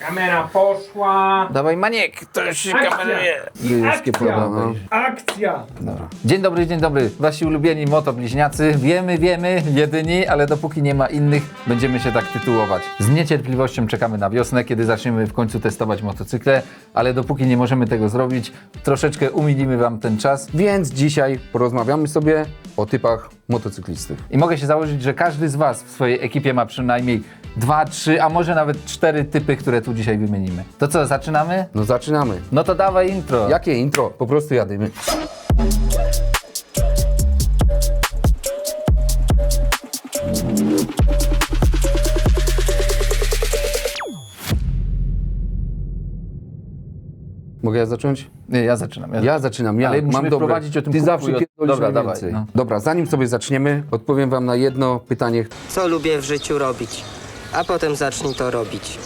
Kamera poszła. Dawaj Maniek, to się Akcja. kameruje. Akcja. akcja. No. Akcja. Dzień dobry, dzień dobry. Wasi ulubieni motobliźniacy. Wiemy, wiemy, jedyni, ale dopóki nie ma innych, będziemy się tak tytułować. Z niecierpliwością czekamy na wiosnę, kiedy zaczniemy w końcu testować motocykle, ale dopóki nie możemy tego zrobić, troszeczkę umilimy wam ten czas. Więc dzisiaj porozmawiamy sobie o typach motocyklistów. I mogę się założyć, że każdy z was w swojej ekipie ma przynajmniej dwa, trzy, a może nawet cztery typy, które tu dzisiaj wymienimy. To co, zaczynamy? No zaczynamy. No to dawaj intro. Jakie intro? Po prostu jadymy. Mogę ja zacząć? Nie, ja zaczynam. Ja, Ja zaczynam, ja Ale musimy mam dobre. wprowadzić o tym Ty kubku zawsze i o- pierdolisz Dobra, dawaj, najwięcej. no. Dobra, zanim sobie zaczniemy, odpowiem wam na jedno pytanie. co lubię w życiu robić, a potem zacznij to robić.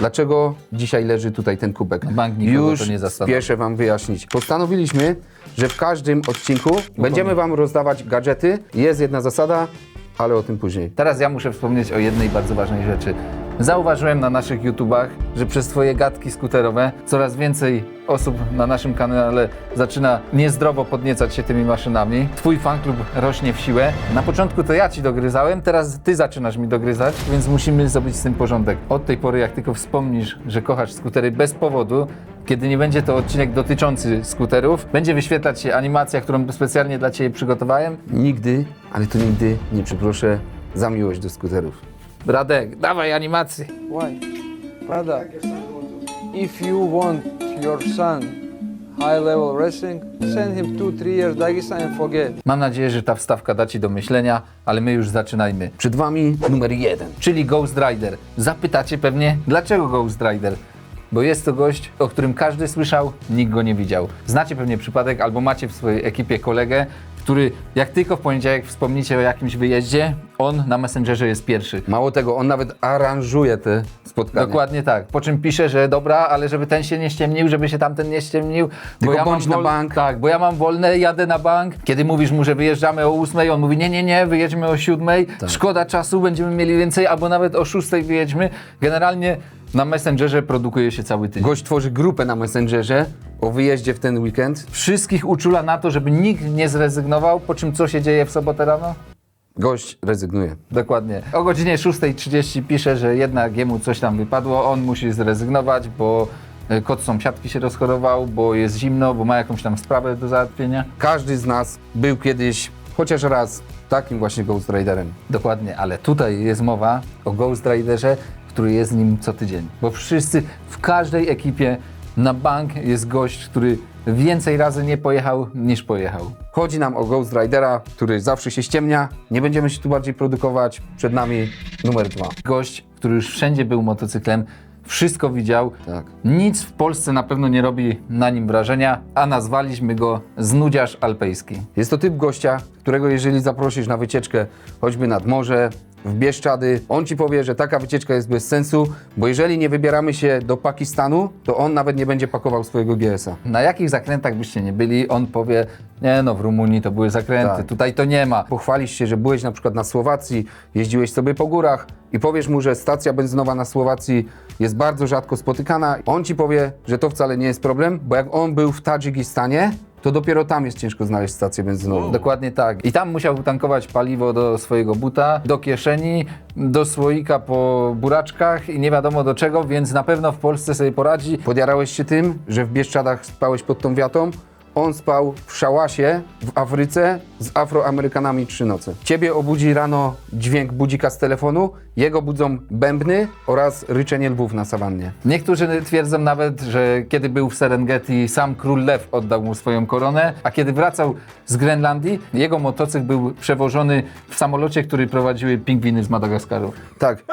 Dlaczego dzisiaj leży tutaj ten kubek? bank nikogo Już to nie zastanowi. spieszę wam wyjaśnić. Postanowiliśmy, że w każdym odcinku będziemy wam rozdawać gadżety. Jest jedna zasada, ale o tym później. Teraz ja muszę wspomnieć o jednej bardzo ważnej rzeczy. Zauważyłem na naszych YouTubach, że przez Twoje gadki skuterowe coraz więcej osób na naszym kanale zaczyna niezdrowo podniecać się tymi maszynami. Twój fanklub rośnie w siłę. Na początku to ja Ci dogryzałem, teraz Ty zaczynasz mi dogryzać, więc musimy zrobić z tym porządek. Od tej pory, jak tylko wspomnisz, że kochasz skutery bez powodu, kiedy nie będzie to odcinek dotyczący skuterów, będzie wyświetlać się animacja, którą specjalnie dla Ciebie przygotowałem. Nigdy, ale to nigdy nie przeproszę za miłość do skuterów. Radek, dawaj animację. Why? Brother, if you want your son high level racing, send him two, three years Dagestan and forget. Mam nadzieję, że ta wstawka da Ci do myślenia, ale my już zaczynajmy. Przed wami numer jeden. Czyli Ghost Rider. Zapytacie pewnie, dlaczego Ghost Rider? Bo jest to gość, o którym każdy słyszał, nikt go nie widział. Znacie pewnie przypadek, albo macie w swojej ekipie kolegę, który jak tylko w poniedziałek wspomnicie o jakimś wyjeździe, on na Messengerze jest pierwszy. Mało tego, on nawet aranżuje te spotkania. Dokładnie tak. Po czym pisze, że dobra, ale żeby ten się nie ściemnił, żeby się tamten nie ściemnił. Tylko bądź na bank. Tak, bo ja mam wolne, jadę na bank. Kiedy mówisz mu, że wyjeżdżamy o 8, on mówi nie, nie, nie, wyjedźmy o 7. Tak. Szkoda czasu, będziemy mieli więcej, albo nawet o 6 wyjedźmy. Generalnie na Messengerze produkuje się cały tydzień. Gość tworzy grupę na Messengerze o wyjeździe w ten weekend. Wszystkich uczula na to, żeby nikt nie zrezygnował, po czym co się dzieje w sobotę rano? Gość rezygnuje. Dokładnie. O godzinie 6.30 pisze, że jednak jemu coś tam wypadło, on musi zrezygnować, bo e, kot sąsiadki się rozchorował, bo jest zimno, bo ma jakąś tam sprawę do załatwienia. Każdy z nas był kiedyś chociaż raz takim właśnie Ghost Riderem. Dokładnie, ale tutaj jest mowa o Ghost Riderze, który jest z nim co tydzień. Bo wszyscy, w każdej ekipie na bank jest gość, który więcej razy nie pojechał niż pojechał. Chodzi nam o Ghost Ridera, który zawsze się ściemnia. Nie będziemy się tu bardziej produkować. Przed nami numer dwa. Gość, który już wszędzie był motocyklem, wszystko widział. Tak. Nic w Polsce na pewno nie robi na nim wrażenia, a nazwaliśmy go znudziarz alpejski. Jest to typ gościa, którego jeżeli zaprosisz na wycieczkę choćby nad morze, w Bieszczady, on ci powie, że taka wycieczka jest bez sensu, bo jeżeli nie wybieramy się do Pakistanu, to on nawet nie będzie pakował swojego GS-a. Na jakich zakrętach byście nie byli, on powie, nie no, w Rumunii to były zakręty, Tak. tutaj to nie ma. Pochwalisz się, że byłeś na przykład na Słowacji, jeździłeś sobie po górach i powiesz mu, że stacja benzynowa na Słowacji jest bardzo rzadko spotykana. On ci powie, że to wcale nie jest problem, bo jak on był w Tadżykistanie, to dopiero tam jest ciężko znaleźć stację benzynową. Dokładnie tak. I tam musiał tankować paliwo do swojego buta, do kieszeni, do słoika po buraczkach i nie wiadomo do czego, więc na pewno w Polsce sobie poradzi. Podjarałeś się tym, że w Bieszczadach spałeś pod tą wiatą? On spał w szałasie w Afryce z Afroamerykanami trzy noce. Ciebie obudzi rano dźwięk budzika z telefonu, jego budzą bębny oraz ryczenie lwów na sawannie. Niektórzy twierdzą nawet, że kiedy był w Serengeti, sam król lew oddał mu swoją koronę, a kiedy wracał z Grenlandii, jego motocykl był przewożony w samolocie, który prowadziły pingwiny z Madagaskaru. Tak.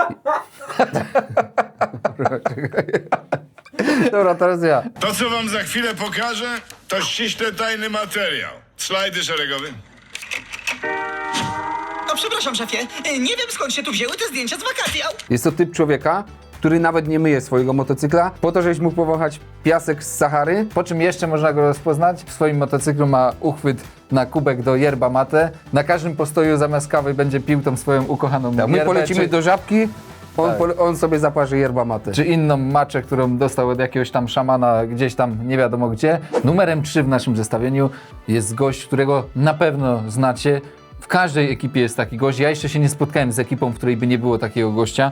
Dobra, teraz ja. To, co wam za chwilę pokażę, to ściśle tajny materiał. Slajdy szeregowy. O, przepraszam, szefie. Nie wiem skąd się tu wzięły te zdjęcia z wakacji. Au. Jest to typ człowieka, który nawet nie myje swojego motocykla, po to, żebyś mógł powąchać piasek z Sahary. Po czym jeszcze można go rozpoznać? W swoim motocyklu ma uchwyt na kubek do yerba mate. Na każdym postoju zamiast kawy będzie pił tą swoją ukochaną Jak my yerbę, polecimy czy- do żabki, On, Tak. on sobie zaparzy yerba czy inną maczę, którą dostał od jakiegoś tam szamana gdzieś tam nie wiadomo gdzie. Numerem 3 w naszym zestawieniu jest gość, którego na pewno znacie. W każdej ekipie jest taki gość. Ja jeszcze się nie spotkałem z ekipą, w której by nie było takiego gościa.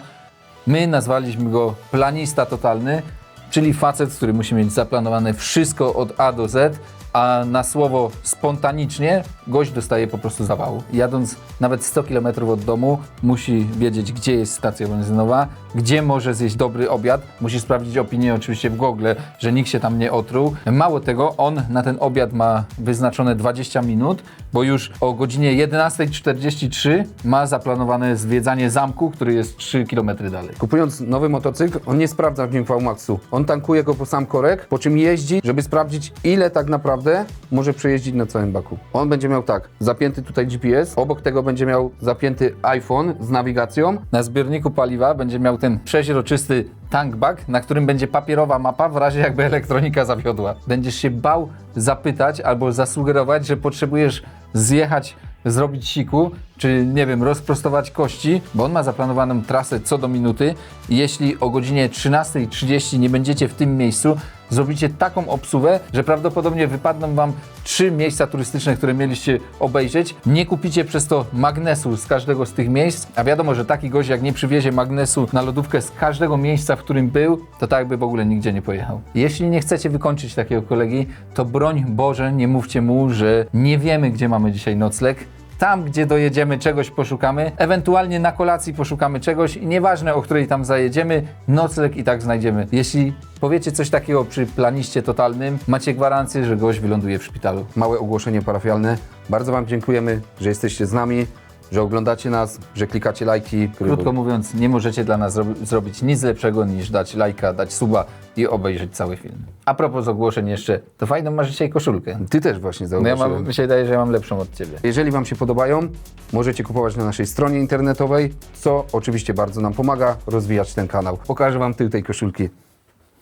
My nazwaliśmy go planista totalny, czyli facet, który musi mieć zaplanowane wszystko od A do Z, a na słowo spontanicznie gość dostaje po prostu zawału. Jadąc nawet 100 km od domu, musi wiedzieć, gdzie jest stacja benzynowa, gdzie może zjeść dobry obiad. Musi sprawdzić opinię oczywiście w Google, że nikt się tam nie otruł. Mało tego, on na ten obiad ma wyznaczone 20 minut, bo już o godzinie 11.43 ma zaplanowane zwiedzanie zamku, który jest 3 km dalej. Kupując nowy motocykl, on nie sprawdza w nim VMAX-u. On tankuje go po sam korek, po czym jeździ, żeby sprawdzić, ile tak naprawdę może przejeździć na całym baku. On będzie miał tak, zapięty tutaj GPS, obok tego będzie miał zapięty iPhone z nawigacją, Na zbiorniku paliwa będzie miał ten przeźroczysty tankbag, na którym będzie papierowa mapa w razie jakby elektronika zawiodła. Będziesz się bał zapytać albo zasugerować, że potrzebujesz zjechać, zrobić siku, czy nie wiem, rozprostować kości, bo on ma zaplanowaną trasę co do minuty jeśli o godzinie 13.30 nie będziecie w tym miejscu, zrobicie taką obsługę, że prawdopodobnie wypadną wam trzy miejsca turystyczne, które mieliście obejrzeć. Nie kupicie przez to magnesu z każdego z tych miejsc, a wiadomo, że taki gość jak nie przywiezie magnesu na lodówkę z każdego miejsca, w którym był, to tak jakby w ogóle nigdzie nie pojechał. Jeśli nie chcecie wykończyć takiego kolegi, to broń Boże, nie mówcie mu, że nie wiemy, gdzie mamy dzisiaj nocleg. Tam, gdzie dojedziemy, czegoś poszukamy, ewentualnie na kolacji poszukamy czegoś i nieważne, o której tam zajedziemy, nocleg i tak znajdziemy. Jeśli powiecie coś takiego przy planiście totalnym, macie gwarancję, że gość wyląduje w szpitalu. małe ogłoszenie parafialne. Bardzo Wam dziękujemy, że jesteście z nami, że oglądacie nas, że klikacie lajki. Krótko mówiąc, nie możecie dla nas zrobi- zrobić nic lepszego niż dać lajka, dać suba i obejrzeć cały film. A propos ogłoszeń jeszcze, to fajną masz dzisiaj koszulkę. Ty też właśnie No ja zauważyłem. mam, mi się wydaje, że ja mam lepszą od ciebie. Jeżeli Wam się podobają, możecie kupować na naszej stronie internetowej, co oczywiście bardzo nam pomaga rozwijać ten kanał. Pokażę Wam tył tej koszulki.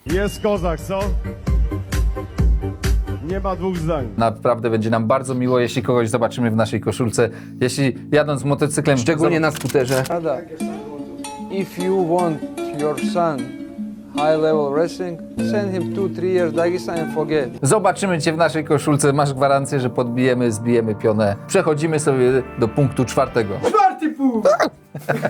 Jest kozak, co? Nie ma dwóch zdań. Naprawdę będzie nam bardzo miło, jeśli kogoś zobaczymy w naszej koszulce. Jeśli jadąc motocyklem... Szczególnie na skuterze. Ada, if you want your son high level wrestling, send him two, three years Dagestan and forget. Zobaczymy Cię w naszej koszulce, masz gwarancję, że podbijemy, zbijemy pionę. Przechodzimy sobie do punktu czwartego. Czwarty punkt!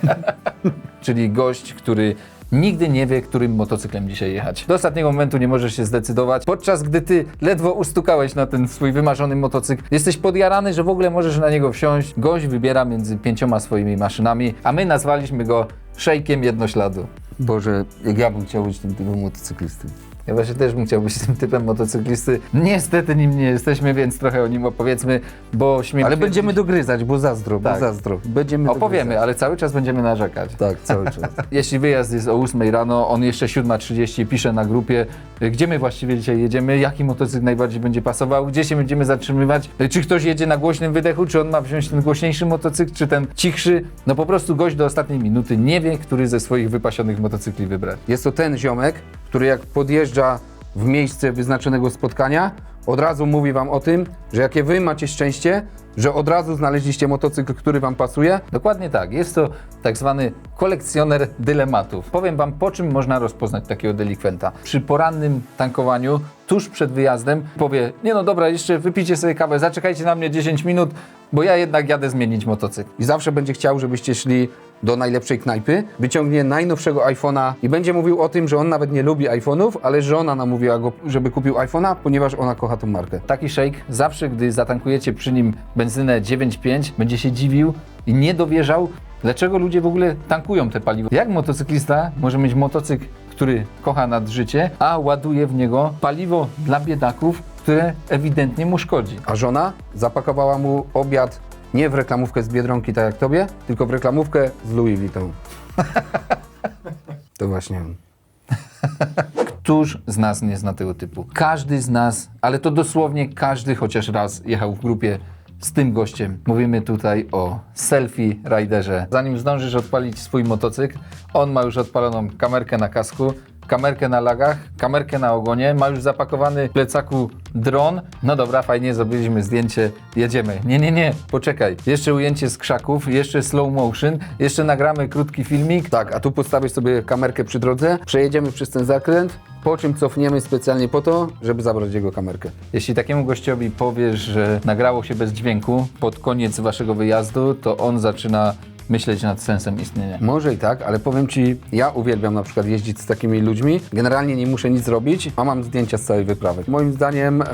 Czyli gość, który nigdy nie wie, którym motocyklem dzisiaj jechać. Do ostatniego momentu nie możesz się zdecydować. Podczas gdy Ty ledwo ustukałeś na ten swój wymarzony motocykl, jesteś podjarany, że w ogóle możesz na niego wsiąść. Gość wybiera między pięcioma swoimi maszynami, a my nazwaliśmy go szejkiem jednośladu. Boże, jak ja bym chciał być tym typem motocyklisty. Ja właśnie też bym chciał być tym typem motocyklisty. Niestety nim nie jesteśmy, więc trochę o nim opowiedzmy, bo śmiem Ale będziemy dogryzać, bo zazdro, bo Tak. zazdro. Będziemy Opowiemy, dogryzać. ale cały czas będziemy narzekać. Tak, cały czas. Jeśli wyjazd jest o 8 rano, on jeszcze 7.30 pisze na grupie, y, gdzie my właściwie dzisiaj jedziemy, jaki motocykl najbardziej będzie pasował, gdzie się będziemy zatrzymywać, y, czy ktoś jedzie na głośnym wydechu, czy on ma wziąć ten głośniejszy motocykl, czy ten cichszy. No po prostu gość do ostatniej minuty nie wie, który ze swoich wypasionych motocykli wybrać. Jest to ten ziomek, który jak podjeżdża w miejsce wyznaczonego spotkania, od razu mówi wam o tym, że jakie wy macie szczęście, że od razu znaleźliście motocykl, który wam pasuje. Dokładnie tak. Jest to tak zwany kolekcjoner dylematów. Powiem Wam, po czym można rozpoznać takiego delikwenta. Przy porannym tankowaniu, tuż przed wyjazdem, powie: Nie, no dobra, jeszcze wypijcie sobie kawę, zaczekajcie na mnie 10 minut, bo ja jednak jadę zmienić motocykl. I zawsze będzie chciał, żebyście szli do najlepszej knajpy, wyciągnie najnowszego iPhone'a i będzie mówił o tym, że on nawet nie lubi iPhone'ów, ale żona namówiła go, żeby kupił iPhone'a, ponieważ ona kocha tą markę. Taki shake, zawsze gdy zatankujecie przy nim benzynę 9,5, będzie się dziwił i nie dowierzał, dlaczego ludzie w ogóle tankują te paliwo. Jak motocyklista może mieć motocykl, który kocha nad życie, a ładuje w niego paliwo dla biedaków, które ewidentnie mu szkodzi. A żona zapakowała mu obiad nie w reklamówkę z Biedronki, tak jak tobie, tylko w reklamówkę z Louis Vuitton. To właśnie on. Któż z nas nie zna tego typu? Każdy z nas, ale to dosłownie każdy chociaż raz jechał w grupie z tym gościem. Mówimy tutaj o selfie riderze. Zanim zdążysz odpalić swój motocykl, on ma już odpaloną kamerkę na kasku, kamerkę na lagach, kamerkę na ogonie, ma już zapakowany w plecaku dron. No dobra, fajnie, zrobiliśmy zdjęcie, jedziemy. Nie, nie, nie, poczekaj. Jeszcze ujęcie z krzaków, jeszcze slow motion, jeszcze nagramy krótki filmik. Tak, a tu postawisz sobie kamerkę przy drodze, przejedziemy przez ten zakręt, po czym cofniemy specjalnie po to, żeby zabrać jego kamerkę. Jeśli takiemu gościowi powiesz, że nagrało się bez dźwięku pod koniec waszego wyjazdu, to on zaczyna myśleć nad sensem istnienia. Może i tak, ale powiem Ci, ja uwielbiam na przykład jeździć z takimi ludźmi. Generalnie nie muszę nic robić, a mam zdjęcia z całej wyprawy. Moim zdaniem e,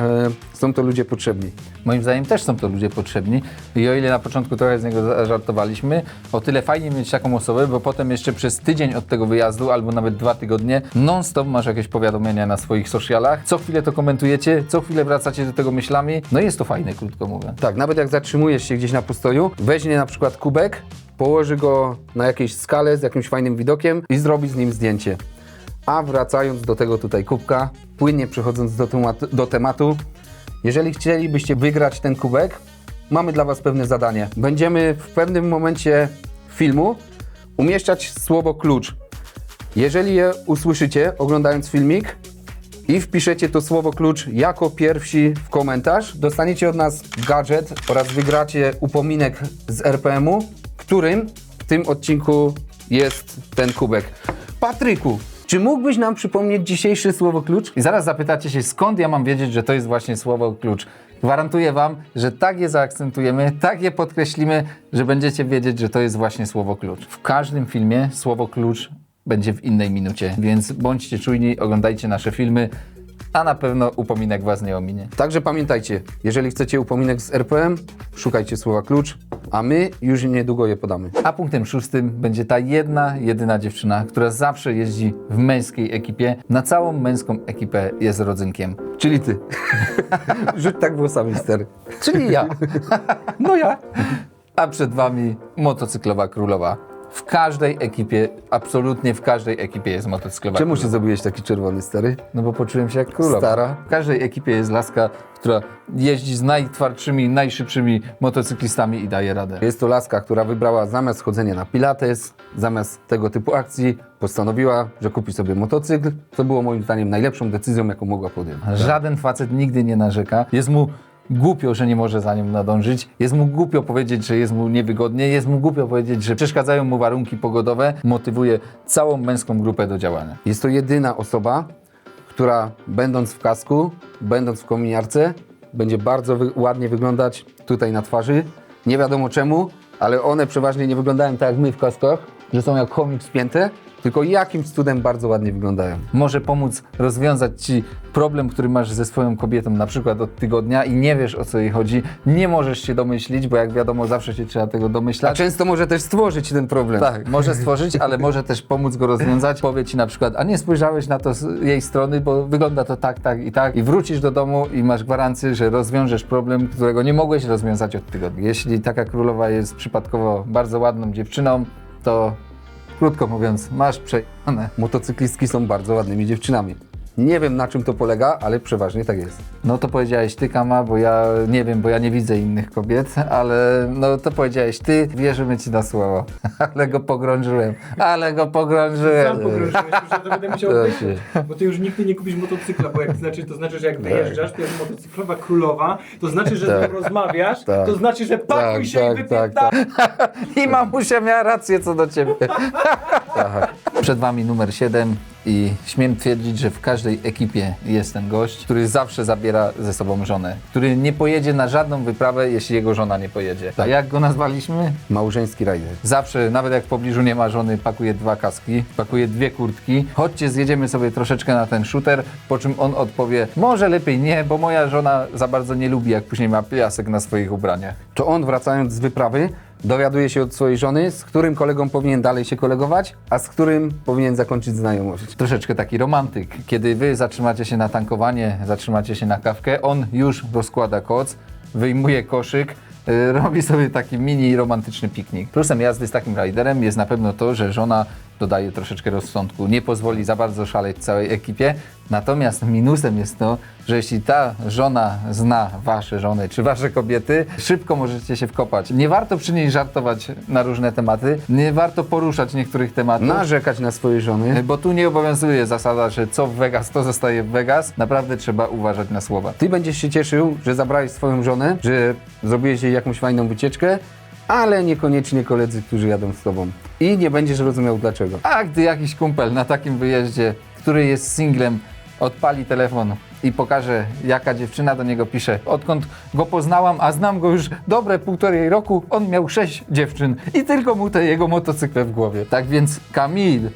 są to ludzie potrzebni. Moim zdaniem też są to ludzie potrzebni i o ile na początku trochę z niego zażartowaliśmy, o tyle fajnie mieć taką osobę, bo potem jeszcze przez tydzień od tego wyjazdu albo nawet dwa tygodnie non-stop masz jakieś powiadomienia na swoich socialach, co chwilę to komentujecie, co chwilę wracacie do tego myślami, no jest to fajne, krótko mówiąc. Tak, nawet jak zatrzymujesz się gdzieś na postoju, weźmie na przykład kubek, położy go na jakiejś skale z jakimś fajnym widokiem i zrobi z nim zdjęcie. A wracając do tego tutaj kubka, płynnie przechodząc do tematu, do tematu jeżeli chcielibyście wygrać ten kubek, mamy dla Was pewne zadanie. Będziemy w pewnym momencie filmu umieszczać słowo klucz. Jeżeli je usłyszycie oglądając filmik, i wpiszecie to słowo klucz jako pierwsi w komentarz, dostaniecie od nas gadżet oraz wygracie upominek z RPM-u, którym w tym odcinku jest ten kubek. Patryku, czy mógłbyś nam przypomnieć dzisiejsze słowo klucz? I zaraz zapytacie się, skąd ja mam wiedzieć, że to jest właśnie słowo klucz. Gwarantuję wam, że tak je zaakcentujemy, tak je podkreślimy, że będziecie wiedzieć, że to jest właśnie słowo klucz. W każdym filmie słowo klucz będzie w innej minucie, więc bądźcie czujni, oglądajcie nasze filmy, a na pewno upominek was nie ominie. Także pamiętajcie, jeżeli chcecie upominek z RPM, szukajcie słowa klucz, a my już niedługo je podamy. A punktem szóstym będzie ta jedna, jedyna dziewczyna, która zawsze jeździ w męskiej ekipie. Na całą męską ekipę jest rodzynkiem. Czyli ty. Rzuć tak włosami, stary. Czyli ja. No ja. A przed wami motocyklowa królowa. W każdej ekipie, absolutnie w każdej ekipie jest motocyklowa Czemu się zrobiłeś taki czerwony, stary? No bo poczułem się jak królowa. Stara. W każdej ekipie jest laska, która jeździ z najtwardszymi, najszybszymi motocyklistami i daje radę. Jest to laska, która wybrała zamiast chodzenia na pilates, zamiast tego typu akcji, postanowiła, że kupi sobie motocykl, co było moim zdaniem najlepszą decyzją, jaką mogła podjąć. Żaden facet nigdy nie narzeka. Jest mu głupio, że nie może za nią nadążyć. Jest mu głupio powiedzieć, że jest mu niewygodnie. Jest mu głupio powiedzieć, że przeszkadzają mu warunki pogodowe. Motywuje całą męską grupę do działania. Jest to jedyna osoba, która będąc w kasku, będąc w kominiarce, będzie bardzo wy- ładnie wyglądać tutaj na twarzy. Nie wiadomo czemu, ale one przeważnie nie wyglądają tak jak my w kaskach, że są jak chomik spięte, tylko jakimś cudem bardzo ładnie wyglądają. Może pomóc rozwiązać ci problem, który masz ze swoją kobietą, na przykład od tygodnia i nie wiesz o co jej chodzi. Nie możesz się domyślić, bo jak wiadomo, zawsze się trzeba tego A domyślać. często może też stworzyć ten problem. Tak, może stworzyć, ale może też pomóc go rozwiązać. Powie ci na przykład, a nie spojrzałeś na to z jej strony, bo wygląda to tak, tak i tak. I wrócisz do domu i masz gwarancję, że rozwiążesz problem, którego nie mogłeś rozwiązać od tygodnia. Jeśli taka królowa jest przypadkowo bardzo ładną dziewczyną, to krótko mówiąc, masz przejane. Motocyklistki są bardzo ładnymi dziewczynami. Nie wiem na czym to polega, ale przeważnie tak jest. No to powiedziałeś ty, Kama, bo ja nie wiem, bo ja nie widzę innych kobiet, ale no to powiedziałeś ty, wierzymy ci na słowo. Ale go pogrążyłem, ale go pogrążyłem. Sam pogrążyłeś, że to będę musiał Tak obejrzeć. Bo ty już nigdy nie kupisz motocykla, bo jak znaczy, to znaczy, że jak wyjeżdżasz, to jest motocyklowa królowa, to znaczy, że z nią rozmawiasz, Tak. to znaczy, że pakuj Tak, się tak, i wypierdalaj. tak, tak. I mamusia miała rację co do ciebie. Przed wami numer 7 i śmiem twierdzić, że w każdej ekipie jest ten gość, który zawsze zabiera ze sobą żonę, który nie pojedzie na żadną wyprawę, jeśli jego żona nie pojedzie. A jak go nazwaliśmy? Małżeński rider. Zawsze, nawet jak w pobliżu nie ma żony, pakuje dwa kaski, pakuje dwie kurtki. Chodźcie, zjedziemy sobie troszeczkę na ten shooter, po czym on odpowie, może lepiej nie, bo moja żona za bardzo nie lubi, jak później ma piasek na swoich ubraniach. To on wracając z wyprawy dowiaduje się od swojej żony, z którym kolegą powinien dalej się kolegować, a z którym powinien zakończyć znajomość. Troszeczkę taki romantyk. Kiedy wy zatrzymacie się na tankowanie, zatrzymacie się na kawkę, on już rozkłada koc, wyjmuje koszyk, y, robi sobie taki mini romantyczny piknik. Plusem jazdy z takim riderem jest na pewno to, że żona dodaje troszeczkę rozsądku, nie pozwoli za bardzo szaleć całej ekipie. Natomiast minusem jest to, że jeśli ta żona zna wasze żony czy wasze kobiety, szybko możecie się wkopać. Nie warto przy niej żartować na różne tematy, nie warto poruszać niektórych tematów. Narzekać na swoje żony. Bo tu nie obowiązuje zasada, że co w Vegas, to zostaje w Vegas. Naprawdę trzeba uważać na słowa. Ty będziesz się cieszył, że zabrałeś swoją żonę, że zrobiłeś jej jakąś fajną wycieczkę, ale niekoniecznie koledzy, którzy jadą z tobą. I nie będziesz rozumiał dlaczego. A gdy jakiś kumpel na takim wyjeździe, który jest singlem, odpali telefon i pokaże, jaka dziewczyna do niego pisze. Odkąd go poznałam, a znam go już dobre półtorej roku, on miał sześć dziewczyn i tylko mu te jego motocykle w głowie. Tak więc, Kamil,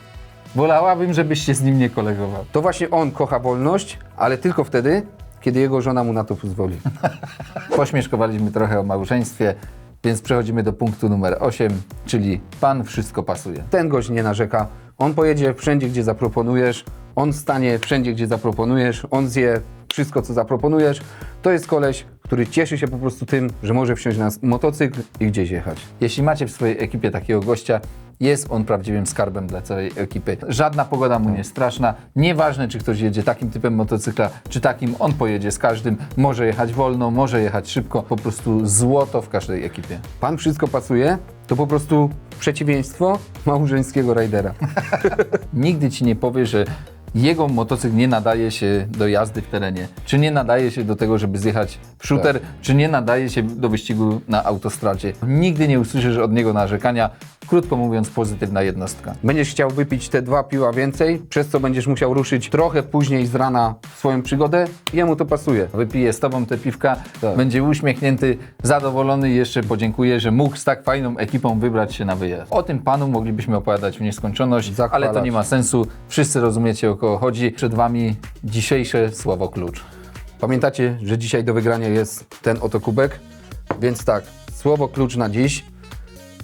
wolałabym, żebyś się z nim nie kolegował. To właśnie on kocha wolność, ale tylko wtedy, kiedy jego żona mu na to pozwoli. Pośmieszkowaliśmy trochę o małżeństwie, więc przechodzimy do punktu numer 8, czyli pan wszystko pasuje. Ten gość nie narzeka. On pojedzie wszędzie, gdzie zaproponujesz. On stanie wszędzie, gdzie zaproponujesz. On zje wszystko, co zaproponujesz. To jest koleś, który cieszy się po prostu tym, że może wsiąść na motocykl i gdzieś jechać. Jeśli macie w swojej ekipie takiego gościa, jest on prawdziwym skarbem dla całej ekipy. Żadna pogoda mu nie straszna. Nieważne, czy ktoś jedzie takim typem motocykla, czy takim, on pojedzie z każdym. Może jechać wolno, może jechać szybko. Po prostu złoto w każdej ekipie. Pan wszystko pasuje, to po prostu przeciwieństwo małżeńskiego rajdera. Nigdy ci nie powie, że jego motocykl nie nadaje się do jazdy w terenie, czy nie nadaje się do tego, żeby zjechać w shooter, czy nie nadaje się do wyścigu na autostradzie. Nigdy nie usłyszysz od niego narzekania. Krótko mówiąc, pozytywna jednostka. Będziesz chciał wypić te dwa piła więcej, przez co będziesz musiał ruszyć trochę później z rana w swoją przygodę. Jemu to pasuje. Wypije z tobą te piwka, będzie uśmiechnięty, zadowolony i jeszcze podziękuje, że mógł z tak fajną ekipą wybrać się na wyjazd. O tym panu moglibyśmy opowiadać w nieskończoność, Zachwalać. ale to nie ma sensu. Wszyscy rozumiecie o kogo chodzi. Przed wami dzisiejsze słowo klucz. Pamiętacie, że dzisiaj do wygrania jest ten oto kubek? Więc tak, słowo klucz na dziś.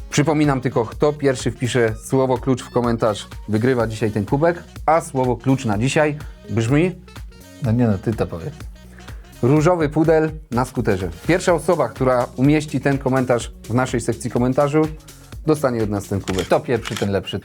Przypominam tylko, kto pierwszy wpisze słowo klucz w komentarz, wygrywa dzisiaj ten kubek. A słowo klucz na dzisiaj brzmi No nie no, ty to powiedz. różowy pudel na skuterze. Pierwsza osoba, która umieści ten komentarz w naszej sekcji komentarzy, dostanie od nas ten kubek. Kto pierwszy, ten lepszy.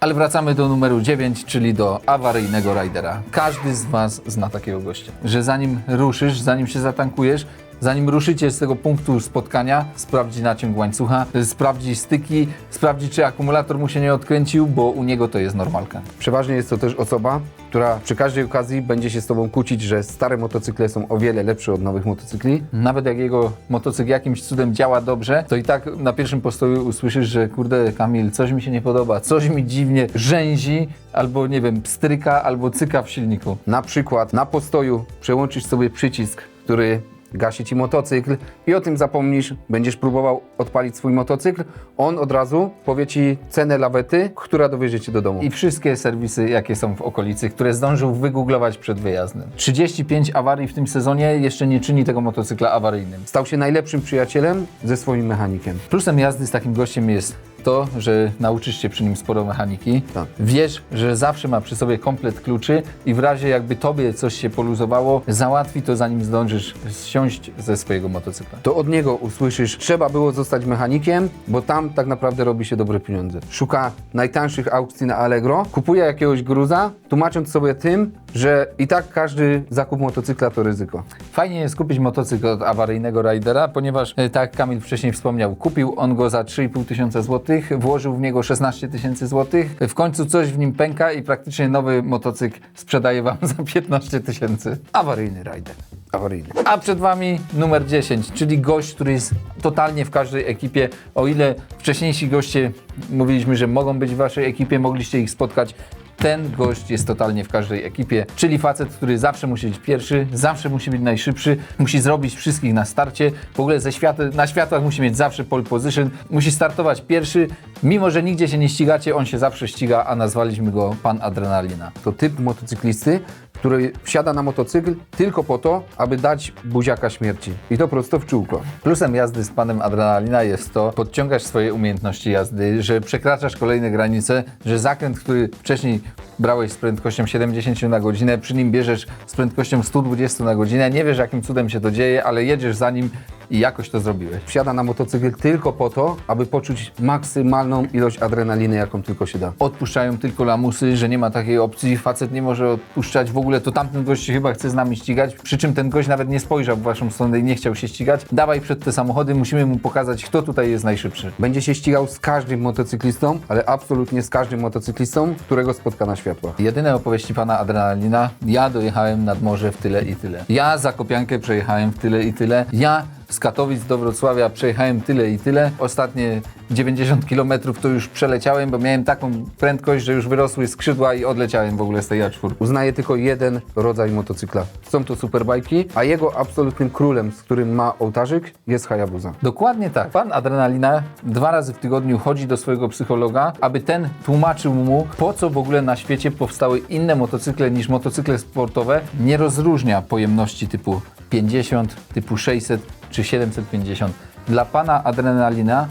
Ale wracamy do numeru 9, czyli do awaryjnego rajdera. Każdy z Was zna takiego gościa, że zanim ruszysz, zanim się zatankujesz, zanim ruszycie z tego punktu spotkania, sprawdzi naciąg łańcucha, sprawdzi styki, sprawdzi, czy akumulator mu się nie odkręcił, bo u niego to jest normalka. Przeważnie jest to też osoba, która przy każdej okazji będzie się z Tobą kłócić, że stare motocykle są o wiele lepsze od nowych motocykli. Nawet jak jego motocykl jakimś cudem działa dobrze, to i tak na pierwszym postoju usłyszysz, że kurde Kamil, coś mi się nie podoba, coś mi dziwnie rzęzi, albo nie wiem, pstryka, albo cyka w silniku. Na przykład na postoju przełączysz sobie przycisk, który gasi ci motocykl i o tym zapomnisz, będziesz próbował odpalić swój motocykl, on od razu powie ci cenę lawety, która dowiezie cię do domu. I wszystkie serwisy, jakie są w okolicy, które zdążył wygooglować przed wyjazdem. 35 awarii w tym sezonie jeszcze nie czyni tego motocykla awaryjnym. Stał się najlepszym przyjacielem ze swoim mechanikiem. Plusem jazdy z takim gościem jest to, że nauczysz się przy nim sporo mechaniki. Tak. Wiesz, że zawsze ma przy sobie komplet kluczy i w razie jakby tobie coś się poluzowało, załatwi to zanim zdążysz zsiąść ze swojego motocykla. To od niego usłyszysz, trzeba było zostać mechanikiem, bo tam tak naprawdę robi się dobre pieniądze. Szuka najtańszych aukcji na Allegro, kupuje jakiegoś gruza, tłumacząc sobie tym, że i tak każdy zakup motocykla to ryzyko. Fajnie jest kupić motocykl od awaryjnego rajdera, ponieważ, e, tak jak Kamil wcześniej wspomniał, kupił on go za 3,5 tysiąca złotych, włożył w niego 16 tysięcy złotych, w końcu coś w nim pęka i praktycznie nowy motocykl sprzedaje Wam za 15 tysięcy. Awaryjny rajder. Awaryjny. A przed Wami numer 10, czyli gość, który jest totalnie w każdej ekipie. O ile wcześniejsi goście mówiliśmy, że mogą być w Waszej ekipie, mogliście ich spotkać. Ten gość jest totalnie w każdej ekipie, czyli facet, który zawsze musi być pierwszy, zawsze musi być najszybszy, musi zrobić wszystkich na starcie, w ogóle ze na światłach musi mieć zawsze pole position, musi startować pierwszy, mimo że nigdzie się nie ścigacie, on się zawsze ściga, a nazwaliśmy go Pan Adrenalina. To typ motocyklisty, który wsiada na motocykl tylko po to, aby dać buziaka śmierci. I to prosto w czółko. Plusem jazdy z panem Adrenalina jest to, podciągasz swoje umiejętności jazdy, że przekraczasz kolejne granice, że zakręt, który wcześniej brałeś z prędkością 70 na godzinę, przy nim bierzesz z prędkością 120 na godzinę, nie wiesz jakim cudem się to dzieje, ale jedziesz za nim i jakoś to zrobiłeś. Wsiada na motocykl tylko po to, aby poczuć maksymalną ilość adrenaliny, jaką tylko się da. Odpuszczają tylko lamusy, że nie ma takiej opcji, facet nie może odpuszczać w ogóle, to tamten gość się chyba chce z nami ścigać, przy czym ten gość nawet nie spojrzał w waszą stronę i nie chciał się ścigać. Dawaj przed te samochody, musimy mu pokazać, kto tutaj jest najszybszy. Będzie się ścigał z każdym motocyklistą, ale absolutnie z każdym motocyklistą, którego spotka na światłach. Jedyne opowieści pana Adrenalina, ja dojechałem nad morze w tyle i tyle. Ja za Kopiankę przejechałem w tyle i tyle. Ja z Katowic do Wrocławia przejechałem tyle i tyle. Ostatnie 90 km to już przeleciałem, bo miałem taką prędkość, że już wyrosły skrzydła i odleciałem w ogóle z tej A4. Uznaje tylko jeden rodzaj motocykla. Są to superbajki, a jego absolutnym królem, z którym ma ołtarzyk, jest Hayabusa. Dokładnie tak. Pan Adrenalina dwa razy w tygodniu chodzi do swojego psychologa, aby ten tłumaczył mu, po co w ogóle na świecie powstały inne motocykle niż motocykle sportowe. Nie rozróżnia pojemności typu 50, typu 600 czy 750. Dla pana Adrenalina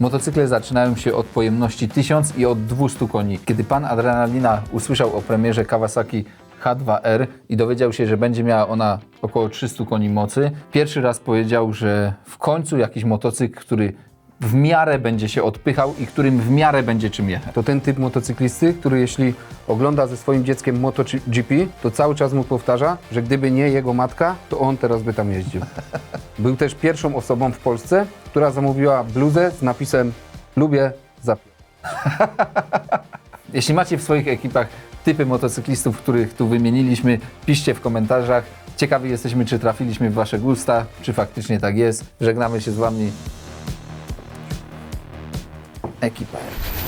Motocykle zaczynają się od pojemności 1000 i od 200 koni. Kiedy pan Adrenalina usłyszał o premierze Kawasaki H2R i dowiedział się, że będzie miała ona około 300 koni mocy, pierwszy raz powiedział, że w końcu jakiś motocykl, który w miarę będzie się odpychał i którym w miarę będzie czym jechać. To ten typ motocyklisty, który jeśli ogląda ze swoim dzieckiem MotoGP, to cały czas mu powtarza, że gdyby nie jego matka, to on teraz by tam jeździł. Był też pierwszą osobą w Polsce, która zamówiła bluzę z napisem Lubię za Jeśli macie w swoich ekipach typy motocyklistów, których tu wymieniliśmy, piszcie w komentarzach. Ciekawi jesteśmy, czy trafiliśmy w Wasze gusta, czy faktycznie tak jest. Żegnamy się z Wami. equipar.